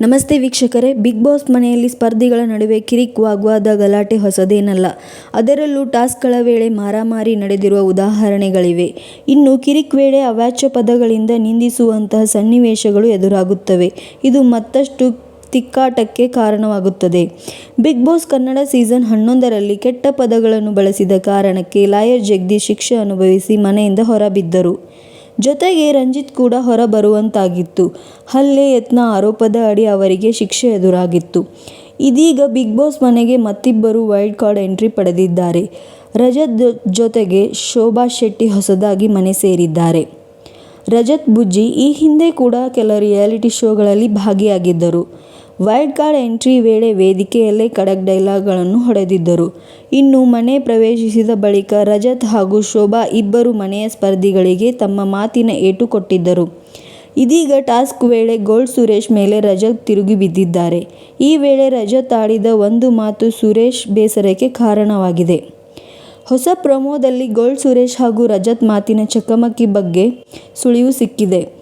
ನಮಸ್ತೆ ವೀಕ್ಷಕರೇ, big boss ಮನೆಯಲ್ಲಿ ಸ್ಪರ್ಧಿಗಳ ನಡುವೆ ಕಿರಿಕ್ ವಾಗ್ವಾದ ಗಲಾಟೆ ಹೊಸದೇನಲ್ಲ. ಅದರಲ್ಲೂ ಟಾಸ್ಕ್ಗಳ ವೇಳೆ ಮಾರಾಮಾರಿ ನಡೆದಿರುವ ಉದಾಹರಣೆಗಳಿವೆ. ಇನ್ನು ಕಿರಿಕ್ ವೇಳೆ ಅವಾಚ್ಯ ಪದಗಳಿಂದ ನಿಂದಿಸುವಂತಹ ಸನ್ನಿವೇಶಗಳು ಎದುರಾಗುತ್ತವೆ. ಇದು ಮತ್ತಷ್ಟು ತಿಕ್ಕಾಟಕ್ಕೆ ಕಾರಣವಾಗುತ್ತದೆ. ಬಿಗ್ ಬಾಸ್ ಕನ್ನಡ ಸೀಸನ್ ಹನ್ನೊಂದರಲ್ಲಿ ಕೆಟ್ಟ ಪದಗಳನ್ನು ಬಳಸಿದ ಕಾರಣಕ್ಕೆ ಲಾಯರ್ ಜಗದೀಶ್ ಶಿಕ್ಷೆ ಅನುಭವಿಸಿ ಮನೆಯಿಂದ ಹೊರಬಿದ್ದರು. ಜೊತೆಗೆ ರಂಜಿತ್ ಕೂಡ ಹೊರಬರುವಂತಾಗಿತ್ತು. ಹಲ್ಲೆ ಯತ್ನ ಆರೋಪದ ಅಡಿ ಅವರಿಗೆ ಶಿಕ್ಷೆ ಎದುರಾಗಿತ್ತು. ಇದೀಗ ಬಿಗ್ ಬಾಸ್ ಮನೆಗೆ ಮತ್ತಿಬ್ಬರು ವೈಲ್ಡ್ ಕಾರ್ಡ್ ಎಂಟ್ರಿ ಪಡೆದಿದ್ದಾರೆ. ರಜತ್ ಜೊತೆಗೆ ಶೋಭಾ ಶೆಟ್ಟಿ ಹೊಸದಾಗಿ ಮನೆ ಸೇರಿದ್ದಾರೆ. ರಜತ್ ಬುಜ್ಜಿ ಈ ಹಿಂದೆ ಕೂಡ ಕೆಲ ರಿಯಾಲಿಟಿ ಶೋಗಳಲ್ಲಿ ಭಾಗಿಯಾಗಿದ್ದರು. ವೈಲ್ಡ್ ಕಾರ್ಡ್ ಎಂಟ್ರಿ ವೇಳೆ ವೇದಿಕೆಯಲ್ಲೇ ಖಡಕ್ ಡೈಲಾಗ್ಗಳನ್ನು ಹೊಡೆದಿದ್ದರು. ಇನ್ನು ಮನೆ ಪ್ರವೇಶಿಸಿದ ಬಳಿಕ ರಜತ್ ಹಾಗೂ ಶೋಭಾ ಇಬ್ಬರು ಮನೆಯ ಸ್ಪರ್ಧಿಗಳಿಗೆ ತಮ್ಮ ಮಾತಿನ ಏಟು ಕೊಟ್ಟಿದ್ದರು. ಇದೀಗ ಟಾಸ್ಕ್ ವೇಳೆ ಗೋಲ್ಡ್ ಸುರೇಶ್ ಮೇಲೆ ರಜತ್ ತಿರುಗಿ ಬಿದ್ದಿದ್ದಾರೆ. ಈ ವೇಳೆ ರಜತ್ ಆಡಿದ ಒಂದು ಮಾತು ಸುರೇಶ್ ಬೇಸರಕ್ಕೆ ಕಾರಣವಾಗಿದೆ. ಹೊಸ ಪ್ರೊಮೋದಲ್ಲಿ ಗೋಲ್ಡ್ ಸುರೇಶ್ ಹಾಗೂ ರಜತ್ ಮಾತಿನ ಚಕಮಕಿ ಬಗ್ಗೆ ಸುಳಿವು ಸಿಕ್ಕಿದೆ.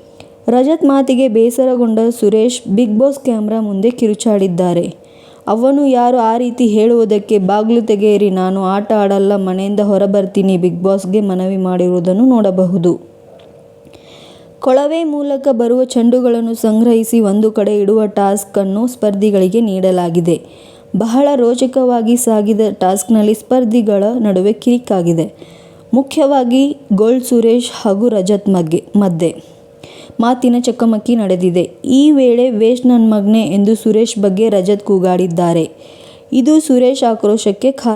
ರಜತ್ ಮಾತಿಗೆ ಬೇಸರಗೊಂಡ ಸುರೇಶ್ ಬಿಗ್ ಬಾಸ್ ಕ್ಯಾಮ್ರಾ ಮುಂದೆ ಕಿರುಚಾಡಿದ್ದಾರೆ. ಅವನು ಯಾರು ಆ ರೀತಿ ಹೇಳುವುದಕ್ಕೆ ಬಾಗ್ಲು ತೆಗೆಯಿರಿ, ನಾನು ಆಟ ಆಡಲ್ಲ, ಮನೆಯಿಂದ ಹೊರಬರ್ತೀನಿ, ಬಿಗ್ ಬಾಸ್ಗೆ ಮನವಿ ಮಾಡಿರುವುದನ್ನು ನೋಡಬಹುದು. ಕೊಳವೆ ಮೂಲಕ ಬರುವ ಚೆಂಡುಗಳನ್ನು ಸಂಗ್ರಹಿಸಿ ಒಂದು ಕಡೆ ಇಡುವ ಟಾಸ್ಕ್ ಅನ್ನು ಸ್ಪರ್ಧಿಗಳಿಗೆ ನೀಡಲಾಗಿದೆ. ಬಹಳ ರೋಚಕವಾಗಿ ಸಾಗಿದ ಟಾಸ್ಕ್ನಲ್ಲಿ ಸ್ಪರ್ಧಿಗಳ ನಡುವೆ ಕಿರಿಕ್ ಆಗಿದೆ ಮುಖ್ಯವಾಗಿ ಗೋಲ್ಡ್ ಸುರೇಶ್ ಹಾಗೂ ರಜತ್ ಮಗ್ಗೆ ಮಧ್ಯೆ. ಮಾತಿನ ಚಕಮಕಿ ನಡೆದಿದೆ. ಈ ವೇಳೆ ವೇಸ್ಟ್ ನನ್ ಮಗ್ನೆ ಎಂದು ಸುರೇಶ್ ಬಗ್ಗೆ ರಜತ್ ಕೂಗಾಡಿದ್ದಾರೆ. ಇದು ಸುರೇಶ್ ಆಕ್ರೋಶಕ್ಕೆ ಕಾರಣ.